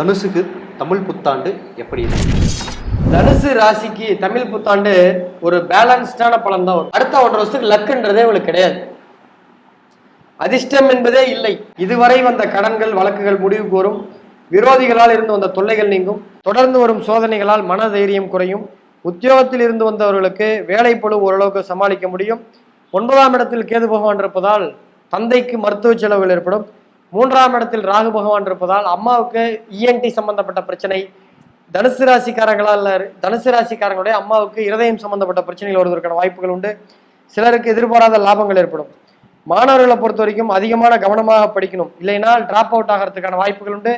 தனுசுக்கு தமிழ் புத்தாண்டு எப்படி இருக்கு? தனுசு ராசிக்கு தமிழ் புத்தாண்டு ஒரு பேலன்ஸ்டான பலன் தான் வரும். அடுத்த ஒன்றரை வருஷத்துக்கு லக்குன்றதே உங்களுக்கு கிடையாது. அதிர்ஷ்டம் என்பதே இல்லை. இதுவரை வந்த கடன்கள் வழக்குகள் முடிவு கோரும். விரோதிகளால் இருந்து வந்த தொல்லைகள் நீங்கும். தொடர்ந்து வரும் சோதனைகளால் மன தைரியம் குறையும். உத்தியோகத்தில் இருந்து வந்தவர்களுக்கு வேலை பொழு ஓரளவுக்கு சமாளிக்க முடியும். ஒன்பதாம் இடத்தில் கேது பகவான் இருப்பதால் தந்தைக்கு மருத்துவ செலவுகள் ஏற்படும். மூன்றாம் இடத்தில் ராகு பகவான் இருப்பதால் அம்மாவுக்கு இஎன்டி சம்பந்தப்பட்ட பிரச்சனை. தனுசு ராசிக்காரங்களால் தனுசு ராசிக்காரங்களுடைய அம்மாவுக்கு இருதயம் சம்பந்தப்பட்ட பிரச்சனைகள் வருவதற்கான வாய்ப்புகள் உண்டு. சிலருக்கு எதிர்பாராத லாபங்கள் ஏற்படும். மாணவர்களை பொறுத்த வரைக்கும் அதிகமான கவனமாக படிக்கணும். இல்லைன்னா டிராப் அவுட் ஆகிறதுக்கான வாய்ப்புகள் உண்டு.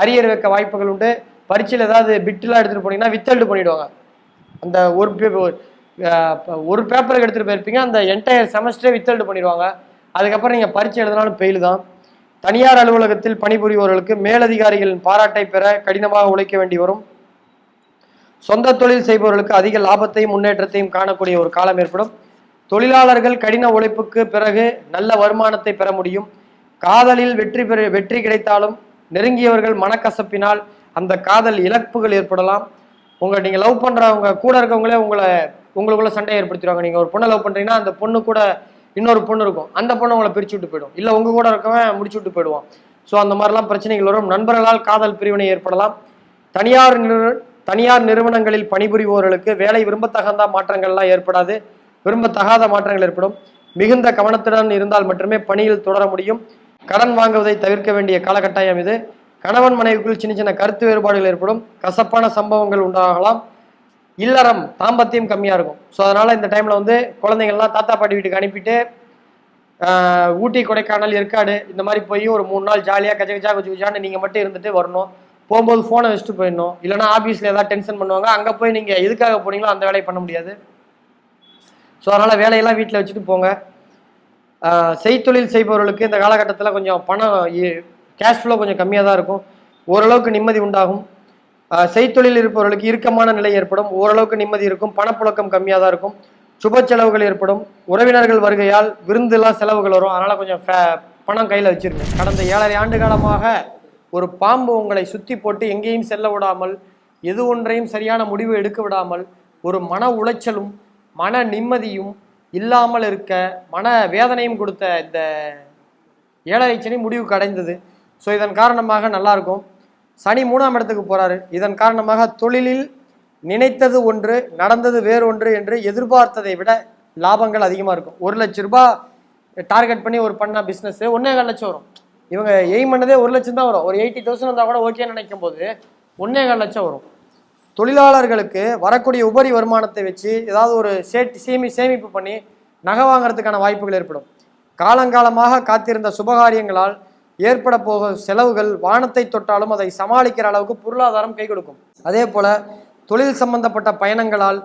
அரியர் வைக்க வாய்ப்புகள் உண்டு. பரீட்சையில் ஏதாவது பிட்டெலாம் எடுத்துகிட்டு போனீங்கன்னா வித்தல்டு பண்ணிவிடுவாங்க அந்த ஒரு ஒரு, பேப்பருக்கு எடுத்துகிட்டு போயிருப்பீங்க. அந்த என்டையர் செமஸ்டரே வித்தல்டு பண்ணிடுவாங்க. அதுக்கப்புறம் நீங்கள் பரீட்சை எழுதினாலும் பெயில் தான். தனியார் அலுவலகத்தில் பணிபுரிபவர்களுக்கு மேலதிகாரிகளின் பாராட்டை பெற கடினமாக உழைக்க வேண்டி வரும். சொந்த தொழில் செய்பவர்களுக்கு அதிக லாபத்தையும் முன்னேற்றத்தையும் காணக்கூடிய ஒரு காலம் ஏற்படும். தொழிலாளர்கள் கடின உழைப்புக்கு பிறகு நல்ல வருமானத்தை பெற முடியும். காதலில் வெற்றி பெற வெற்றி கிடைத்தாலும் நெருங்கியவர்கள் மனக்கசப்பினால் அந்த காதல் இழப்புகள் ஏற்படலாம். உங்கள் நீங்கள் லவ் பண்ணுறவங்க கூட இருக்கவங்களே உங்களை உங்களுக்குள்ள சண்டை ஏற்படுத்திடுவாங்க. நீங்கள் ஒரு பொண்ணை லவ் பண்ணுறீங்கன்னா அந்த பொண்ணு கூட இன்னொரு பொண்ணு இருக்கும். அந்த பொண்ணு உங்களை பிரிச்சு விட்டு போயிடும். இல்லை உங்க கூட இருக்கவன் முடிச்சு விட்டு போயிடுவான். ஸோ அந்த மாதிரிலாம் பிரச்சனைகள் வரும். நண்பர்களால் காதல் பிரிவினை ஏற்படலாம். தனியார் நிறு தனியார் நிறுவனங்களில் பணிபுரிவோர்களுக்கு வேலை விரும்பத்தகாத மாற்றங்கள்லாம் ஏற்படாது. விரும்பத்தகாத மாற்றங்கள் ஏற்படும். மிகுந்த கவனத்துடன் இருந்தால் மட்டுமே பணியில் தொடர முடியும். கடன் வாங்குவதை தவிர்க்க வேண்டிய காலகட்டாயம் இது. கணவன் மனைவிக்குள் சின்ன சின்ன கருத்து வேறுபாடுகள் ஏற்படும். கசப்பான சம்பவங்கள் உண்டாகலாம். இல்லறம் தாம்பத்தியம் கம்மியாக இருக்கும். ஸோ அதனால் இந்த டைமில் வந்து குழந்தைங்கள்லாம் தாத்தா பாட்டி வீட்டுக்கு அனுப்பிட்டு ஊட்டி கொடைக்கானல் ஏற்காடு இந்த மாதிரி போய் ஒரு மூணு நாள் ஜாலியாக கச்ச கச்சா குச்சி குச்சான்னு நீங்கள் மட்டும் இருந்துட்டு வரணும். போகும்போது ஃபோனை வச்சுட்டு போயிடணும். இல்லைனா ஆஃபீஸில் ஏதாவது டென்ஷன் பண்ணுவாங்க. அங்கே போய் நீங்கள் எதுக்காக போனீங்களோ அந்த வேலையை பண்ண முடியாது. ஸோ அதனால் வேலையெல்லாம் வீட்டில் வச்சுட்டு போங்க. செய்தொழில் செய்பவர்களுக்கு இந்த காலகட்டத்தில் கொஞ்சம் பணம் கேஷ் ஃப்ளோ கொஞ்சம் கம்மியாக தான் இருக்கும். ஓரளவுக்கு நிம்மதி உண்டாகும். செய்தொழில் இருப்பவர்களுக்கு இறுக்கமான நிலை ஏற்படும். ஓரளவுக்கு நிம்மதி இருக்கும். பணப்புழக்கம் கம்மியாக தான் இருக்கும். சுப செலவுகள் ஏற்படும். உறவினர்கள் வருகையால் விருந்துலாம் செலவுகள் வரும். அதனால் கொஞ்சம் பணம் கையில் வச்சிருங்க. கடந்த ஏழரை ஆண்டு காலமாக ஒரு பாம்பு உங்களை சுற்றி போட்டு எங்கேயும் செல்ல விடாமல் எது ஒன்றையும் சரியான முடிவு எடுக்க விடாமல் ஒரு மன உளைச்சலும் மன நிம்மதியும் இல்லாமல் இருக்க மன வேதனையும் கொடுத்த இந்த ஏழரை சனி முடிவுக்கு அடைந்தது. ஸோ இதன் காரணமாக நல்லாயிருக்கும் சனி மூணாம் இடத்துக்கு போறாரு. இதன் காரணமாக தொழிலில் நினைத்தது ஒன்று நடந்தது வேறு ஒன்று என்று எதிர்பார்த்ததை விட லாபங்கள் அதிகமாக இருக்கும். ஒரு லட்ச ரூபாய் டார்கெட் பண்ணி ஒரு பண்ண பிஸ்னஸ் ஒன்றே கால் லட்சம் வரும். இவங்க எய்ம் பண்ணதே ஒரு லட்சம் தான் வரும். ஒரு எயிட்டி தௌசண்ட் வந்தால் கூட ஓகேன்னு நினைக்கும் போது ஒன்றே கால் லட்சம் வரும். தொழிலாளர்களுக்கு வரக்கூடிய உபரி வருமானத்தை வச்சு ஏதாவது ஒரு சேட்டி சேமி சேமிப்பு பண்ணி நகை வாங்குறதுக்கான வாய்ப்புகள் ஏற்படும். காலங்காலமாக காத்திருந்த சுபகாரியங்களால் ஏற்பட போக செலவுகள் வானத்தை தொட்டாலும் அதை சமாளிக்கிற அளவுக்கு பொருளாதாரம் கை கொடுக்கும். அதே போல தொழில் சம்பந்தப்பட்ட பயணங்களால்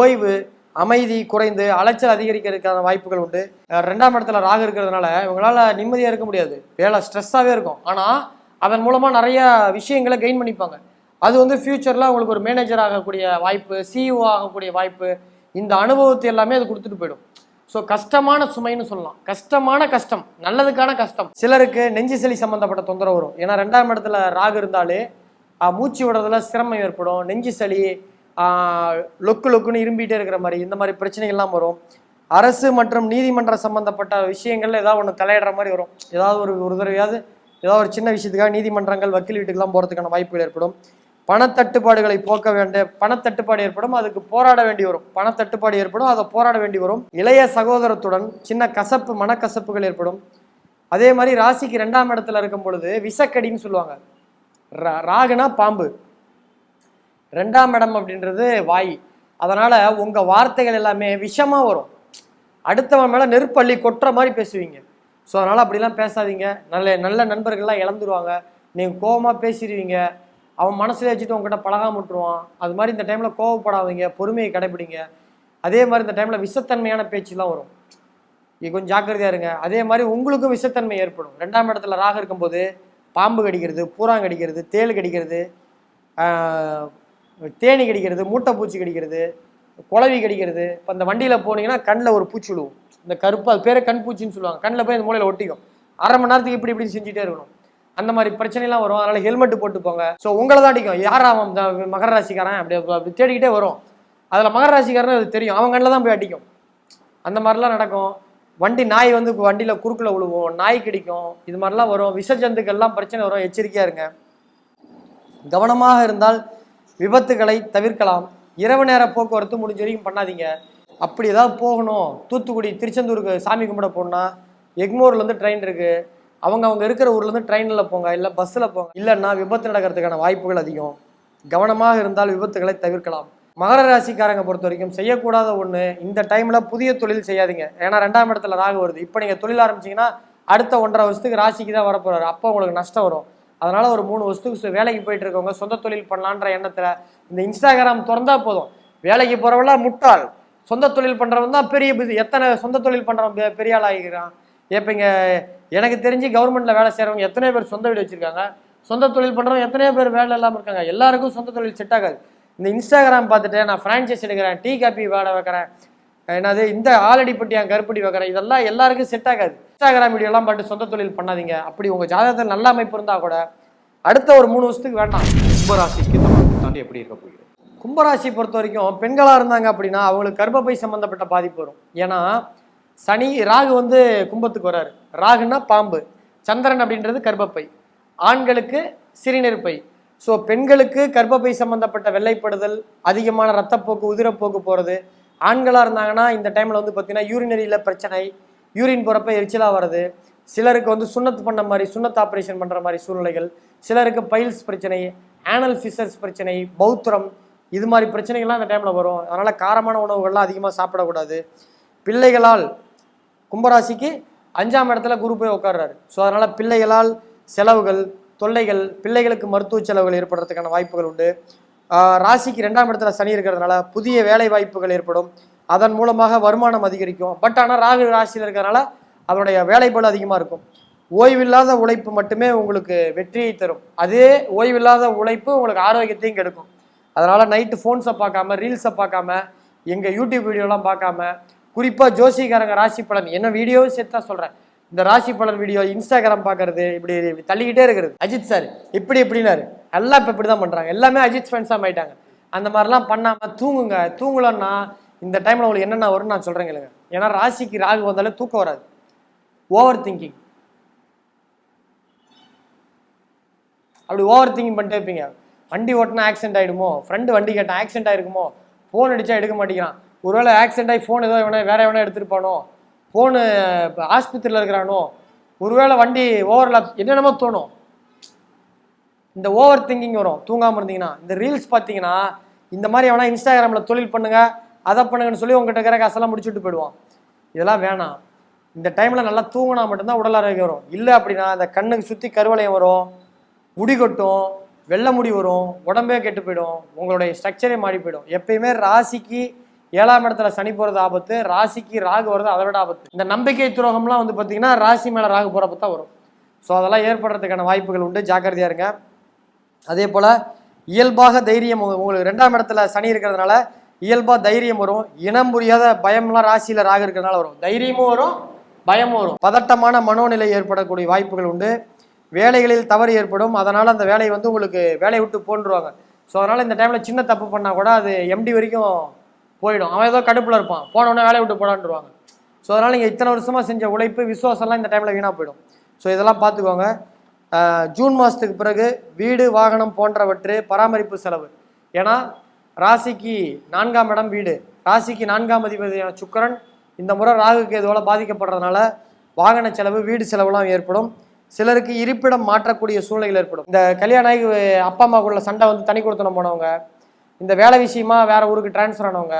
ஓய்வு அமைதி குறைந்து அலைச்சல் அதிகரிக்கிறதுக்கான வாய்ப்புகள் உண்டு. ரெண்டாம் இடத்துல ராகு இருக்கிறதுனால இவங்களால நிம்மதியாக இருக்க முடியாது. வேலை ஸ்ட்ரெஸ்ஸாகவே இருக்கும். ஆனால் அதன் மூலமாக நிறைய விஷயங்களை கெயின் பண்ணிப்பாங்க. அது வந்து ஃப்யூச்சரில் அவங்களுக்கு ஒரு மேனேஜர் ஆகக்கூடிய வாய்ப்பு சிஇஓ ஆகக்கூடிய வாய்ப்பு இந்த அனுபவத்தை எல்லாமே அது கொடுத்துட்டு போயிடும். ஸோ கஷ்டமான சுமைன்னு சொல்லலாம். கஷ்டமான கஷ்டம் நல்லதுக்கான கஷ்டம். சிலருக்கு நெஞ்சு சளி சம்மந்தப்பட்ட தொந்தரவு வரும். ஏன்னா ரெண்டாம் இடத்துல ராகு இருந்தாலே மூச்சு விடுறதுல சிரமம் ஏற்படும். நெஞ்சு சளி லொக்கு லொக்குன்னு இரும்பிகிட்டே இருக்கிற மாதிரி இந்த மாதிரி பிரச்சனைகள்லாம் வரும். அரசு மற்றும் நீதிமன்ற சம்பந்தப்பட்ட விஷயங்கள்ல ஏதாவது ஒன்று தலையிடுற மாதிரி வரும். ஏதாவது ஒரு ஒரு தடவையாவது ஏதாவது ஒரு சின்ன விஷயத்துக்காக நீதிமன்றங்கள் வக்கீல் வீட்டுக்கெல்லாம் போகிறதுக்கான வாய்ப்புகள் ஏற்படும். பணத்தட்டுப்பாடுகளை போக்க வேண்டிய பணத்தட்டுப்பாடு ஏற்படும் அதுக்கு போராட வேண்டி வரும். பணத்தட்டுப்பாடு ஏற்படும் அதை போராட வேண்டி வரும். இளைய சகோதரத்துடன் சின்ன கசப்பு மனக்கசப்புகள் ஏற்படும். அதே மாதிரி ராசிக்கு ரெண்டாம் இடத்துல இருக்கும் பொழுது விஷக்கடின்னு சொல்லுவாங்க. ரா- ராகுனா பாம்பு. ரெண்டாம் இடம் அப்படின்றது வாய். அதனால உங்க வார்த்தைகள் எல்லாமே விஷமா வரும். அடுத்தவன் மேல நெருப்பள்ளி கொட்டுற மாதிரி பேசுவீங்க. ஸோ அதனால அப்படிலாம் பேசாதீங்க. நல்ல நல்ல நண்பர்கள்லாம் இழந்துருவாங்க. நீங்கள் கோபமாக பேசிடுவீங்க அவன் மனசில் வச்சுட்டு உங்ககிட்ட பழகாம விட்டுருவான். அது மாதிரி இந்த டைமில் கோவப்படாதீங்க பொறுமையை கடைபிடிங்க அதே மாதிரி இந்த டைமில் விஷத்தன்மையான பேச்சுலாம் வரும். இது கொஞ்சம் ஜாக்கிரதையா இருங்க. அதே மாதிரி உங்களுக்கும் விஷத்தன்மை ஏற்படும். ரெண்டாம் இடத்துல ராக இருக்கும்போது பாம்பு கடிக்கிறது பூராங் கடிக்கிறது தேள் கடிக்கிறது தேனி கடிக்கிறது மூட்டைப்பூச்சி கடிக்கிறது குளவி கடிக்கிறது. இப்போ அந்த வண்டியில் போனீங்கன்னா கண்ணில் ஒரு பூச்சி விழுவும். இந்த கருப்பு அது பேர் கண் பூச்சின்னு சொல்லுவாங்க. கண்ணில் போய் அந்த மூலையில் ஒட்டிக்கும். அரை மணி நேரத்துக்கு இப்படி இப்படி செஞ்சுட்டே இருக்கணும். அந்த மாதிரி பிரச்சனைலாம் வரும். அதனால ஹெல்மெட் போட்டு போங்க ஸோ உங்களை தான் அடிக்கும். யார் அவன்? மகர ராசிக்காரன் அப்படி அப்படி தேடிக்கிட்டே வரும். அதில் மகர ராசிக்காரன் அது தெரியும். அவன் கண்ணில் தான் போய் அடிக்கும். அந்த மாதிரிலாம் நடக்கும். வண்டி நாய் வந்து வண்டியில் குறுக்கில் விழுவும் நாய் கிடைக்கும். இது மாதிரிலாம் வரும். விஷ ஜந்துக்கள்லாம் பிரச்சனை வரும். எச்சரிக்கையாக இருங்க. கவனமாக இருந்தால் விபத்துகளை தவிர்க்கலாம். இரவு நேர போக்குவரத்து முடிஞ்ச வரைக்கும் பண்ணாதீங்க. அப்படி ஏதாவது போகணும். தூத்துக்குடி திருச்செந்தூருக்கு சாமி கும்பிட போகணும்னா எக்மோர்லேருந்து ட்ரெயின் இருக்குது அவங்க அவங்க இருக்கிற ஊர்லேருந்து ட்ரெயினில் போங்க இல்லை பஸ்ஸில் போங்க. இல்லைன்னா விபத்து நடக்கிறதுக்கான வாய்ப்புகள் அதிகம். கவனமாக இருந்தால் விபத்துகளை தவிர்க்கலாம். மகர ராசிக்காரங்க பொறுத்த வரைக்கும் செய்யக்கூடாத ஒன்று இந்த டைமில் புதிய தொழில் செய்யாதீங்க. ஏன்னா ரெண்டாம் இடத்துல ராகு வருது. இப்போ நீங்கள் தொழில் ஆரம்பிச்சீங்கன்னா அடுத்த ஒன்றரை வருஷத்துக்கு ராசிக்கு தான் வரப்போகிறார் அப்போ உங்களுக்கு நஷ்டம் வரும். அதனால் ஒரு மூணு வருஷத்துக்கு வேலைக்கு போயிட்டு இருக்கவங்க சொந்த தொழில் பண்ணலான்ற எண்ணத்தில் இந்த இன்ஸ்டாகிராம் திறந்தா போதும். வேலைக்கு போகிறவெல்லாம் முட்டாள். சொந்த தொழில் பண்ணுறவன் தான் பெரிய பிசி எத்தனை சொந்த தொழில் பண்ணுறவன் பெரிய ஆள் ஆகிக்கிறான். இப்போ இங்கே எனக்கு தெரிஞ்சு கவர்மெண்ட்டில் வேலை செய்கிறவங்க எத்தனை பேர் சொந்த வீடு வச்சுருக்காங்க? சொந்த தொழில் பண்ணுறவங்க எத்தனையோ பேர் வேலை இல்லாமல் இருக்காங்க. எல்லாருக்கும் சொந்த தொழில் செட் ஆகாது. இந்த இன்ஸ்டாகிராம் பார்த்துட்டு நான் ஃப்ரான்ச்சைஸ் எடுக்கிறேன் டீ காப்பி வேலை வைக்கிறேன். என்னது இந்த ஆலடி பட்டி என் கருப்பட்டி வைக்கிறேன். இதெல்லாம் எல்லாருக்கும் செட் ஆகாது. இன்ஸ்டாகிராம் வீடியோலாம் பார்த்து சொந்த தொழில் பண்ணாதீங்க. அப்படி உங்கள் ஜாதகத்தில் நல்ல அமைப்பு இருந்தால் கூட அடுத்த ஒரு மூணு வருஷத்துக்கு வேண்டாம். கும்பராசிக்கு புத்தாண்டு எப்படி இருக்க போகிறது கும்பராசி பொறுத்த வரைக்கும் பெண்களாக இருந்தாங்க அப்படின்னா அவங்களுக்கு கர்ப்பப்பை சம்பந்தப்பட்ட பாதிப்பு வரும். ஏன்னா சனி ராகு வந்து கும்பத்துக்கு வராரு. ராகுன்னா பாம்பு. சந்திரன் அப்படின்றது கர்ப்பப்பை. ஆண்களுக்கு சிறுநீர்ப்பை. ஸோ பெண்களுக்கு கர்ப்பப்பை சம்மந்தப்பட்ட வெள்ளைப்படுதல் அதிகமான ரத்தப்போக்கு உதிரப்போக்கு போகிறது ஆண்களாக இருந்தாங்கன்னா இந்த டைமில் வந்து பார்த்தீங்கன்னா யூரினரியில் பிரச்சனை யூரின் போகிறப்ப எரிச்சலாக வருது சிலருக்கு வந்து சுண்ணத்து பண்ண மாதிரி சுண்ணத்து ஆப்ரேஷன் பண்ணுற மாதிரி சூழ்நிலைகள். சிலருக்கு பைல்ஸ் பிரச்சனை ஆனல் ஃபிஷர்ஸ் பிரச்சனை பௌத்திரம் இது மாதிரி பிரச்சனைகள்லாம் அந்த டைமில் வரும். அதனால் காரமான உணவுகள்லாம் அதிகமாக சாப்பிடக்கூடாது. பிள்ளைகளால் கும்பராசிக்கு அஞ்சாம் இடத்துல குரு போய் உட்கார்றாரு. ஸோ அதனால் பிள்ளைகளால் செலவுகள் தொல்லைகள் பிள்ளைகளுக்கு மருத்துவ செலவுகள் ஏற்படுறதுக்கான வாய்ப்புகள் உண்டு. ராசிக்கு ரெண்டாம் இடத்துல சனி இருக்கிறதுனால புதிய வேலை வாய்ப்புகள் ஏற்படும். அதன் மூலமாக வருமானம் அதிகரிக்கும். பட் ஆனால் ராகு ராசியில் இருக்கிறதுனால அதனுடைய வேலைப்பாடு அதிகமாக இருக்கும். ஓய்வில்லாத உழைப்பு மட்டுமே உங்களுக்கு வெற்றியை தரும். அதே ஓய்வில்லாத உழைப்பு உங்களுக்கு ஆரோக்கியத்தையும் கெடுக்கும். அதனால் நைட்டு ஃபோன்ஸை பார்க்காம ரீல்ஸை பார்க்காம எங்கள் யூடியூப் வீடியோலாம் பார்க்காம குறிப்பாக ஜோசிகாரங்க ராசி பலன். என்ன வீடியோவும் சேர்த்து தான் சொல்கிறேன் இந்த ராசி பலன் வீடியோ இன்ஸ்டாகிராம் பார்க்கறது இப்படி இப்படி தள்ளிக்கிட்டே இருக்கிறது. அஜித் சார் இப்படி இப்படினாரு எல்லாம் இப்போ இப்படி தான் பண்ணுறாங்க எல்லாமே அஜித் ஃபேன்ஸாக ஆயிட்டாங்க அந்த மாதிரிலாம் பண்ணாமல் தூங்குங்க. தூங்கலன்னா இந்த டைமில் உங்களுக்கு என்னென்ன வரும்னு நான் சொல்கிறேங்க இல்லைங்க ஏன்னா ராசிக்கு ராகு வந்தாலே தூக்கம் வராது. ஓவர் திங்கிங் அப்படி ஓவர் திங்கிங் பண்ணிட்டே இருப்பீங்க. வண்டி ஓட்டினா ஆக்சிடென்ட் ஆகிடுமோ ஃப்ரெண்டு வண்டி கேட்டால் ஆக்சிடென்ட் ஆகிருக்குமோ ஃபோன் அடித்தா எடுக்க மாட்டேங்கிறான். ஒருவேளை ஆக்சிடென்ட் ஆகி ஃபோன் ஏதோ எவனா வேற எவனா எடுத்துருப்பானோ ஃபோனு இப்போ ஆஸ்பத்திரியில் இருக்கிறானோ ஒருவேளை வண்டி ஓவர்லாப் என்னென்னமோ தோணும். இந்த ஓவர் திங்கிங் வரும். தூங்காமல் இருந்தீங்கன்னா இந்த ரீல்ஸ் பார்த்தீங்கன்னா இந்த மாதிரி எவனா இன்ஸ்டாகிராமில் தொழில் பண்ணுங்க அதை பண்ணுங்கன்னு சொல்லி உங்ககிட்ட இருக்கிற காசெல்லாம் முடிச்சுட்டு போயிடுவான். இதெல்லாம் வேணாம். இந்த டைமில் நல்லா தூங்கினா மட்டும்தான் உடல் ஆரோக்கியம் வரும். இல்லை அப்படின்னா அந்த கண்ணுக்கு சுற்றி கருவளையம் வரும் முடி கொட்டும் வெள்ளை முடி வரும் உடம்பே கெட்டு போயிடும் உங்களுடைய ஸ்ட்ரக்சரே மாறி போயிடும். எப்பயுமே ராசிக்கு ஏழாம் இடத்துல சனி போகிறது ஆபத்து ராசிக்கு ராகு வர்றது அதை விட ஆபத்து. இந்த நம்பிக்கை துரோகம்லாம் வந்து பார்த்தீங்கன்னா ராசி மேலே ராகு போகிறப்ப தான் வரும். ஸோ அதெல்லாம் ஏற்படுறதுக்கான வாய்ப்புகள் உண்டு. ஜாக்கிரதையாக இருங்க. அதே போல் இயல்பாக தைரியம் உங்களுக்கு ரெண்டாம் இடத்துல சனி இருக்கிறதுனால இயல்பாக தைரியம் வரும். இனம் புரியாத பயம்லாம் ராசியில் ராகு இருக்கிறதுனால வரும். தைரியமும் வரும் பயமும் வரும். பதட்டமான மனோநிலை ஏற்படக்கூடிய வாய்ப்புகள் உண்டு. வேலைகளில் தவறு ஏற்படும். அதனால் அந்த வேலையை வந்து உங்களுக்கு வேலையை விட்டு போன்றுவாங்க. ஸோ அதனால் இந்த டைமில் சின்ன தப்பு பண்ணால் கூட அது எம்டி வரைக்கும் போயிடும். அவன் ஏதோ கடுப்பில் இருப்பான். போன வேலையை விட்டு போடான்ருவாங்க. ஸோ அதனால் நீங்கள் இத்தனை வருஷமாக செஞ்ச உழைப்பு விசுவாசம்லாம் இந்த டைமில் வீணாக போயிடும். ஸோ இதெல்லாம் பார்த்துக்கோங்க ஜூன் மாதத்துக்கு பிறகு வீடு வாகனம் போன்றவற்று பராமரிப்பு செலவு. ஏன்னா ராசிக்கு நான்காம் இடம் வீடு. ராசிக்கு நான்காம் அதிபதியான சுக்கிரன் இந்த முறை ராகுக்கு எதுவால பாதிக்கப்படுறதுனால வாகன செலவு வீடு செலவுலாம் ஏற்படும். சிலருக்கு இருப்பிடம் மாற்றக்கூடிய சூழ்நிலைகள் ஏற்படும். இந்த கல்யாணம் ஆகி அப்பா அம்மாக்குள்ள சண்டை வந்து தனி கொடுத்தனம் போனவங்க இந்த வேலை விஷயமா வேற ஊருக்கு டிரான்ஸ்ஃபர் ஆனவங்க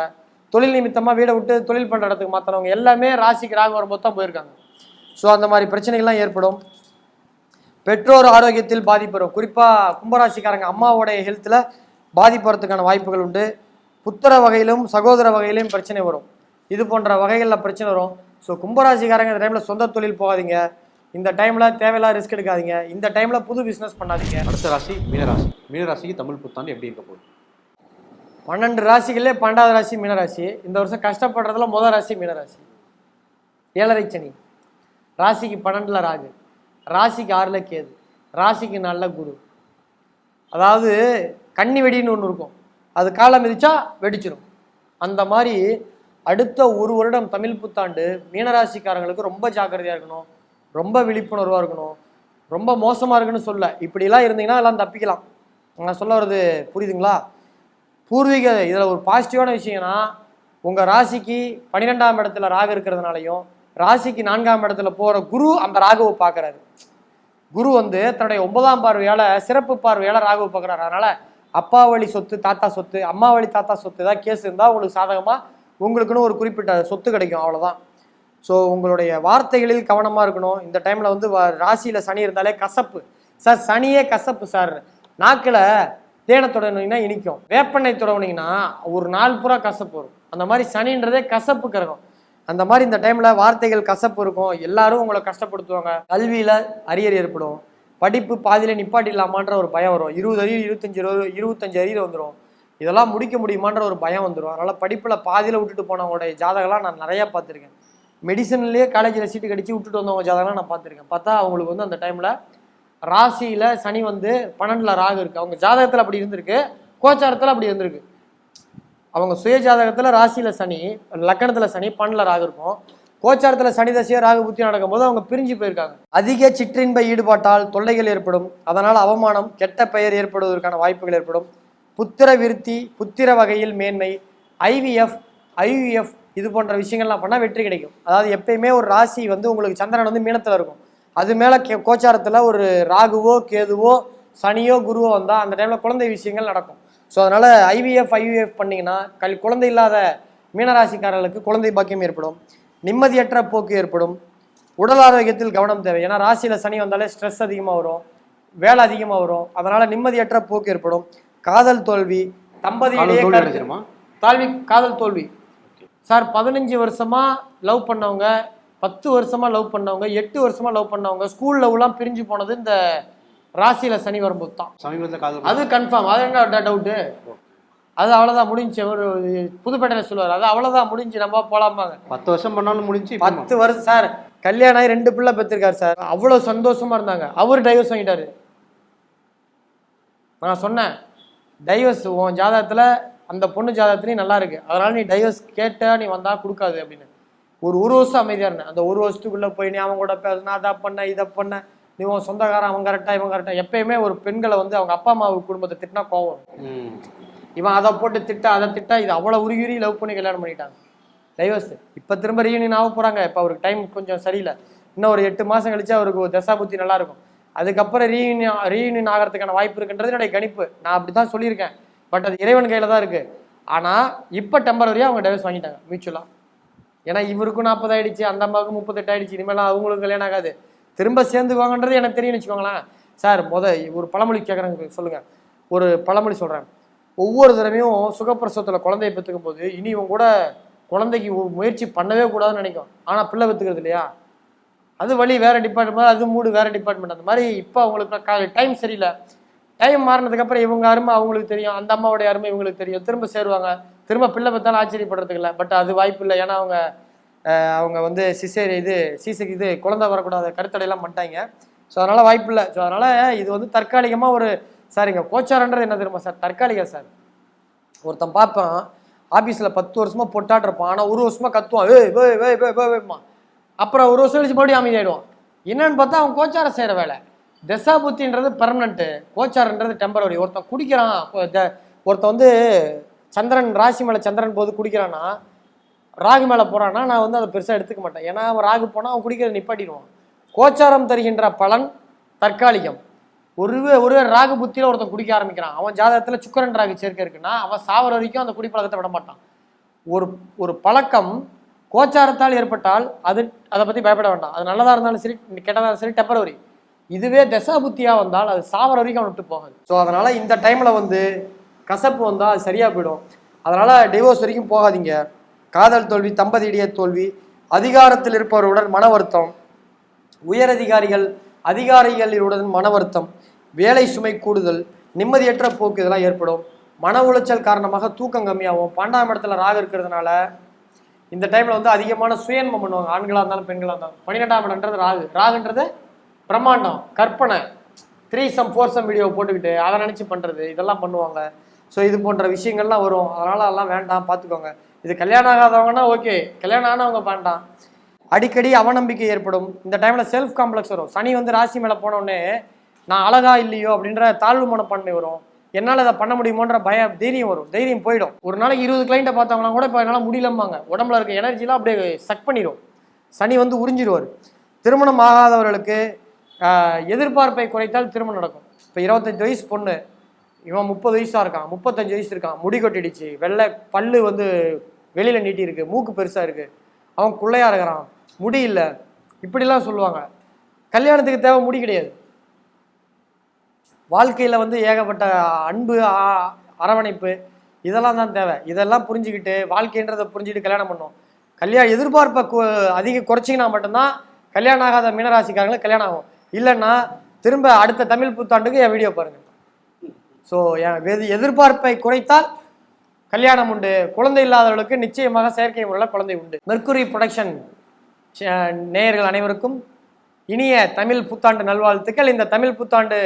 தொழில் நிமித்தமாக வீடை விட்டு தொழில் பண்ணுற இடத்துக்கு மாற்றினவங்க எல்லாமே ராசிக்கு ராகு வரும்போது தான் போயிருக்காங்க. ஸோ அந்த மாதிரி பிரச்சனைகள்லாம் ஏற்படும். பெற்றோர் ஆரோக்கியத்தில் பாதிப்பு வரும். குறிப்பாக கும்பராசிக்காரங்க அம்மாவோடைய ஹெல்த்தில் பாதிப்புறதுக்கான வாய்ப்புகள் உண்டு. புத்திர வகையிலும் சகோதர வகையிலும் பிரச்சனை வரும். இது போன்ற வகைகளில் பிரச்சனை வரும். ஸோ கும்பராசிக்காரங்க இந்த டைமில் சொந்த தொழில் போகாதீங்க. இந்த டைமில் தேவையில்லாத ரிஸ்க் எடுக்காதீங்க. இந்த டைமில் புது பிஸ்னஸ் பண்ணாதீங்க. அடுத்த ராசி மீனராசி. மீனராசிக்கு தமிழ் புத்தாண்டு எப்படி இருக்க போகுது? பன்னெண்டு ராசிகளே பன்னெண்டாவது ராசி மீனராசி இந்த வருஷம் கஷ்டப்படுறதுல முதல் ராசி மீனராசி ஏழரை சனி. ராசிக்கு பன்னெண்டில் ராகு. ராசிக்கு ஆறில் கேது. ராசிக்கு நல்ல குரு. அதாவது கன்னி வெடின்னு ஒன்று இருக்கும். அது காலம் மிதிச்சா வெடிச்சிடும் அந்த மாதிரி அடுத்த ஒரு வருடம் தமிழ் புத்தாண்டு மீனராசிக்காரங்களுக்கு ரொம்ப ஜாக்கிரதையாக இருக்கணும். ரொம்ப விழிப்புணர்வாக இருக்கணும். ரொம்ப மோசமாக இருக்குன்னு சொல்ல. இப்படிலாம் இருந்தீங்கன்னா எல்லாம் தப்பிக்கலாம். நான் சொல்ல வர்றது புரியுதுங்களா? பூர்வீக இதில் ஒரு பாசிட்டிவான விஷயம்னா உங்கள் ராசிக்கு பன்னிரெண்டாம் இடத்துல ராகு இருக்கிறதுனாலையும் ராசிக்கு நான்காம் இடத்துல போகிற குரு அந்த ராகுவை பார்க்குறாரு. குரு வந்து தன்னுடைய ஒன்பதாம் பார்வையால் சிறப்பு பார்வையால் ராகுவை பார்க்குறாரு. அதனால் அப்பா வழி சொத்து தாத்தா சொத்து அம்மா வழி தாத்தா சொத்து ஏதாவது கேஸ் இருந்தால் உங்களுக்கு சாதகமாக உங்களுக்குன்னு ஒரு குறிப்பிட்ட சொத்து கிடைக்கும் அவ்வளோதான் ஸோ உங்களுடைய வார்த்தைகளில் கவனமாக இருக்கணும். இந்த டைமில் வந்து வ- சனி இருந்தாலே கசப்பு. சார் சனியே கசப்பு சார். நாக்கில் தேனை தொடங்கினீங்கன்னா இனிக்கும். வேப்பெண்ணெய் தொடங்கினீங்கன்னா ஒரு நாள் பூரா கசப்பு வரும். அந்த மாதிரி சனின்றதே கசப்பு கிரகம். அந்த மாதிரி இந்த டைம்ல வார்த்தைகள் கசப்பு இருக்கும். எல்லாரும் உங்களை கஷ்டப்படுத்துவாங்க. கல்வியில அரியர் ஏற்படும். படிப்பு பாதியில நிப்பாட்டிடலாமான்ற ஒரு பயம் வரும். இருபது அரியர் இருபத்தஞ்சு இருபது இருபத்தஞ்சு அரியர் வந்துடும் இதெல்லாம் முடிக்க முடியுமான்ற ஒரு பயம் வந்துடும் அதனால படிப்புல பாதியில விட்டுட்டு போனவங்களுடைய ஜாதகம்லாம் நான் நிறைய பார்த்துருக்கேன். மெடிசன்லயே காலேஜில் சீட்டு கடிச்சு விட்டுட்டு வந்தவங்க ஜாதகம்லாம் நான் பார்த்துருக்கேன். பார்த்தா அவங்களுக்கு வந்து அந்த டைம்ல ராசியில் சனி வந்து பன்னெண்டில் ராகு இருக்குது அவங்க ஜாதகத்தில் அப்படி இருந்திருக்கு. கோச்சாரத்தில் அப்படி இருந்திருக்கு. அவங்க சுய ஜாதகத்தில் ராசியில் சனி லக்கணத்தில் சனி பன்னெண்டில் ராகு இருக்கும். கோச்சாரத்தில் சனி தசையாக ராகு புத்தி நடக்கும்போது அவங்க பிரிஞ்சு போயிருக்காங்க. அதிக சிற்றின்ப ஈடுபாட்டால் தொல்லைகள் ஏற்படும். அதனால் அவமானம் கெட்ட பெயர் ஏற்படுவதற்கான வாய்ப்புகள் ஏற்படும். புத்திர விருத்தி புத்திர வகையில் மேன்மை ஐவிஎஃப் ஐவிஎஃப் இது போன்ற விஷயங்கள்லாம் பண்ணால் வெற்றி கிடைக்கும். அதாவது எப்பயுமே ஒரு ராசி வந்து உங்களுக்கு சந்திரன் வந்து மீனத்தில் இருக்கும். அது மேலே கே கோச்சாரத்தில் ஒரு ராகுவோ கேதுவோ சனியோ குருவோ வந்தால் அந்த டைமில் குழந்தை விஷயங்கள் நடக்கும். ஸோ அதனால் ஐவிஎஃப் ஐவிஎஃப் பண்ணிங்கன்னா கல் குழந்தை இல்லாத மீனராசிக்காரர்களுக்கு குழந்தை பாக்கியம் ஏற்படும். நிம்மதியற்ற போக்கு ஏற்படும். உடல் ஆரோக்கியத்தில் கவனம் தேவை. ஏன்னா ராசியில் சனி வந்தாலே ஸ்ட்ரெஸ் அதிகமாக வரும். வேலை அதிகமாக வரும். அதனால் நிம்மதியற்ற போக்கு ஏற்படும். காதல் தோல்வி அடைஞ்சிருமா தாழ்வி காதல் தோல்வி. சார் பதினஞ்சு வருஷமா லவ் பண்ணவங்க பத்து வருஷமா லவ் பண்ணவங்க எட்டு வருஷமா லவ் பண்ணவங்க ஸ்கூல் லவ்லாம் பிரிஞ்சு போனது இந்த ராசியில சனி வரும்போது தான். சமீபத்தில் காதல் அது கன்ஃபார்ம் அது என்ன டவுட்டு அது அவ்வளோதான் முடிஞ்சு. ஒரு புதுப்பேட்டையில் சொல்லுவார். அது அவ்வளோதான் முடிஞ்சு. நம்ம போலாமாங்க பத்து வருஷம் பண்ணாலும் முடிஞ்சு பத்து வருஷம் சார் கல்யாணம் ஆகி ரெண்டு பிள்ளை பெற்றிருக்காரு சார் அவ்வளோ சந்தோஷமா இருந்தாங்க. அவர் டைவர்ஸ் வாங்கிட்டாரு. நான் சொன்னேன் டைவர்ஸ் உன் ஜாதகத்தில் அந்த பொண்ணு ஜாதகத்துலையும் நல்லா இருக்கு. அதனால நீ டைவர்ஸ் கேட்டா நீ வந்தா கொடுக்காது அப்படின்னு. ஒரு ஒரு வருஷம் அமைதியா இருந்தேன். அந்த ஒரு வருஷத்துக்குள்ள போய் நீ அவன் கூட பேசினா அதை பண்ண இதை பண்ண நீ உன் சொந்தக்காரன் அவன் கரெக்டா இவன் கரெக்டா எப்பயுமே ஒரு பெண்களை வந்து அவங்க அப்பா அம்மா குடும்பத்தை திட்டினா கோவம். இவன் அதை போட்டு திட்ட அதை திட்ட இது அவ்வளோ உருகிரி லவ் பண்ணி கல்யாணம் பண்ணிட்டாங்க டைவர்ஸ் இப்போ திரும்ப ரீயூனியன் ஆக போகிறாங்க இப்போ அவருக்கு டைம் கொஞ்சம் சரியில்லை. இன்னும் ஒரு எட்டு மாதம் கழிச்சு அவருக்கு ஒரு தசா புத்தி நல்லா இருக்கும். அதுக்கப்புறம் ரீயூனியன் ரீயூனியன் ஆகிறதுக்கான வாய்ப்பு இருக்குன்றது என்னுடைய கணிப்பு. நான் அப்படி தான் சொல்லியிருக்கேன். பட் அது இறைவன் கையில் தான் இருக்குது ஆனால் இப்போ டெம்பரரியாக அவங்க டைவர்ஸ் வாங்கிட்டாங்க மியூச்சுவலாக ஏன்னா இவருக்கும் நாற்பது ஆயிடுச்சு அந்த அம்மாவுக்கும் முப்பத்தெட்டு ஆயிடுச்சு இனிமேலாம் அவங்களுக்கு கல்யாணம் ஆகாது. திரும்ப சேர்ந்துக்குவாங்கன்றது எனக்கு தெரியும்னு வச்சுக்கோங்களேன். சார் முத ஒரு பழமொழி கேட்குறேங்க சொல்லுங்கள் ஒரு பழமொழி சொல்கிறேன் ஒவ்வொரு தடவையும் சுகப்பிரசவத்தில் குழந்தைய பெற்றுக்கும் போது இனி இவன் கூட குழந்தைக்கு முயற்சி பண்ணவே கூடாதுன்னு நினைக்கும். ஆனால் பிள்ளை பெற்றுக்கிறது இல்லையா? அது வழி வேறு டிபார்ட்மெண்ட் அது மூடு வேறு டிபார்ட்மெண்ட் அந்த மாதிரி இப்போ அவங்களுக்கு டைம் சரியில்லை. டைம் மாறினதுக்கப்புறம் இவங்க அருமை அவங்களுக்கு தெரியும் அந்த அம்மாவுடைய அருமை இவங்களுக்கு தெரியும். திரும்ப சேருவாங்க. திரும்ப பிள்ளை பார்த்தாலும் ஆச்சரியப்படுறதுக்கு இல்லை. பட் அது வாய்ப்பு இல்லை. ஏன்னா அவங்க அவங்க வந்து சிசேரி இது சீசக்கு இது குழந்தை வரக்கூடாத கருத்தடையெல்லாம் பண்ணிட்டாங்க. ஸோ அதனால் வாய்ப்பு இல்லை. ஸோ அதனால் இது வந்து தற்காலிகமாக ஒரு சார் இங்கே கோச்சாரன்றது என்ன தெரியுமா சார்? தற்காலிகம் சார். ஒருத்தன் பார்ப்பான் ஆஃபீஸில் பத்து வருஷமாக பொட்டாட்டிருப்பான் ஆனால் ஒரு வருஷமாக கத்துவான். ஏய் வே வே வே வே வேமா அப்புறம் ஒரு வருஷம் கழிச்சு மறுபடியும் அமைதியாயிடுவான். என்னன்னு பார்த்தா அவன் கோச்சாரம் செய்கிற வேலை. தசா புத்தின்றது பெர்மனண்ட்டு கோச்சாரன்றது டெம்பரவரி ஒருத்தன் குடிக்கிறான். த- ஒருத்தன் வந்து சந்திரன் ராசி மேலே சந்திரன் போது குடிக்கிறான்னா ராகு மேலே போகிறான்னா நான் வந்து அதை பெருசாக எடுத்துக்க மாட்டேன். ஏன்னா அவன் ராகு போனால் அவன் குடிக்கிற நிப்பாட்டிடுவான். கோச்சாரம் தருகின்ற பலன் தற்காலிகம். ஒருவே ஒருவே ராகு புத்தியில் ஒருத்தன் குடிக்க ஆரம்பிக்கிறான். அவன் ஜாதகத்தில் சுக்கரன் ராகு சேர்க்கை இருக்குன்னா அவன் சாவர வரைக்கும் அந்த குடிப்பழக்கத்தை விட மாட்டான். ஒரு ஒரு பழக்கம் கோச்சாரத்தால் ஏற்பட்டால் அது அதை பற்றி பயப்பட வேண்டாம். அது நல்லதாக இருந்தாலும் சரி கெட்டதாக சரி டெம்பரவரி இதுவே தசா புத்தியாக வந்தால் அது சாவர வரைக்கும் அவன் விட்டு போகாது. ஸோ அதனால் இந்த டைமில் வந்து கசப்பு வந்தால் அது சரியாக போயிடும். அதனால் டிவோர்ஸ் வரைக்கும் போகாதீங்க. காதல் தோல்வி தம்பதி தோல்வி அதிகாரத்தில் இருப்பவர்களுடன் மன வருத்தம். உயர் அதிகாரிகள் அதிகாரிகளுடன் மன வருத்தம். வேலை சுமை கூடுதல் நிம்மதியற்ற போக்கு இதெல்லாம் ஏற்படும். மன உளைச்சல் காரணமாக தூக்கம் கம்மியாகும். பன்னெண்டாம் இடத்துல ராக இருக்கிறதுனால இந்த டைமில் வந்து அதிகமான சுயன்மம் பண்ணுவாங்க. ஆண்களாக இருந்தாலும் பெண்களாக இருந்தாலும். பன்னிரெண்டாம் இடம்ன்றது ராகு. ராகுன்றது பிரம்மாண்டம் கற்பனை threesome foursome video போட்டுக்கிட்டு அதை நினச்சி பண்ணுறது இதெல்லாம் பண்ணுவாங்க. ஸோ இது போன்ற விஷயங்கள்லாம் வரும். அதனால் அதெல்லாம் வேண்டாம் பார்த்துக்கோங்க. இது கல்யாணம் ஆகாதவங்கன்னா ஓகே. கல்யாணம் ஆனவங்க வேண்டாம். அடிக்கடி அவநம்பிக்கை ஏற்படும். இந்த டைமில் செல்ஃப் காம்ப்ளெக்ஸ் வரும். சனி வந்து ராசி மேலே போனோடனே நான் அழகா இல்லையோ அப்படின்ற தாழ்வு மனப்பான்மை வரும். என்னால் இதை பண்ண முடியுமோன்ற பய தைரியம் வரும். தைரியம் போயிடும். ஒரு நாளைக்கு இருபது கிளைண்ட்டை பார்த்தவங்களாம் கூட இப்போ என்னால் முடியலம்பாங்க. உடம்புல இருக்க எனர்ஜிலாம் அப்படியே சக் பண்ணிடும் சனி வந்து உறிஞ்சிடுவார் திருமணம் ஆகாதவர்களுக்கு எதிர்பார்ப்பை குறைத்தால் திருமணம் நடக்கும். இப்போ இருபத்தஞ்சு வயசு பொண்ணு. இவன் முப்பது வயசாக இருக்கான் முப்பத்தஞ்சு வயசு இருக்கான் முடி கொட்டிடுச்சு வெள்ளை பல்லு வந்து வெளியில் நீட்டி இருக்கு மூக்கு பெருசாக இருக்கு. அவன் குள்ளையா இருக்கிறான் முடி இல்லை. இப்படிலாம் சொல்லுவாங்க. கல்யாணத்துக்கு தேவை முடி கிடையாது. வாழ்க்கையில் வந்து ஏகப்பட்ட அன்பு அரவணைப்பு இதெல்லாம் தான் தேவை. இதெல்லாம் புரிஞ்சுக்கிட்டு வாழ்க்கைன்றதை புரிஞ்சுக்கிட்டு கல்யாணம் பண்ணும் கல்யாணம் எதிர்பார்ப்பை கு- அதிக குறைச்சிங்கன்னா மட்டும்தான் கல்யாணம் ஆகாத மீனராசிக்காரங்களுக்கு கல்யாணம் ஆகும். இல்லைன்னா திரும்ப அடுத்த தமிழ் புத்தாண்டுக்கு என் வீடியோ பாருங்கள் ஸோ எதிர்பார்ப்பை குறைத்தால் கல்யாணம் உண்டு. குழந்தை இல்லாதவர்களுக்கு நிச்சயமாக செயற்கை முறையில் குழந்தை உண்டு. மெர்க்குரி ப்ரொடக்ஷன் நேயர்கள் அனைவருக்கும் இனிய தமிழ் புத்தாண்டு நல்வாழ்த்துக்கள். இந்த தமிழ் புத்தாண்டு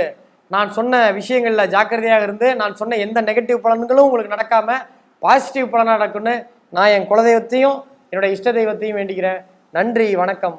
நான் சொன்ன விஷயங்களில் ஜாக்கிரதையாக இருந்து நான் சொன்ன எந்த நெகட்டிவ் பலன்களும் உங்களுக்கு நடக்காமல் பாசிட்டிவ் பலனாக நடக்கும்னு நான் என் குலதெய்வத்தையும் என்னோட இஷ்ட தெய்வத்தையும் வேண்டிக்கிறேன். நன்றி வணக்கம்.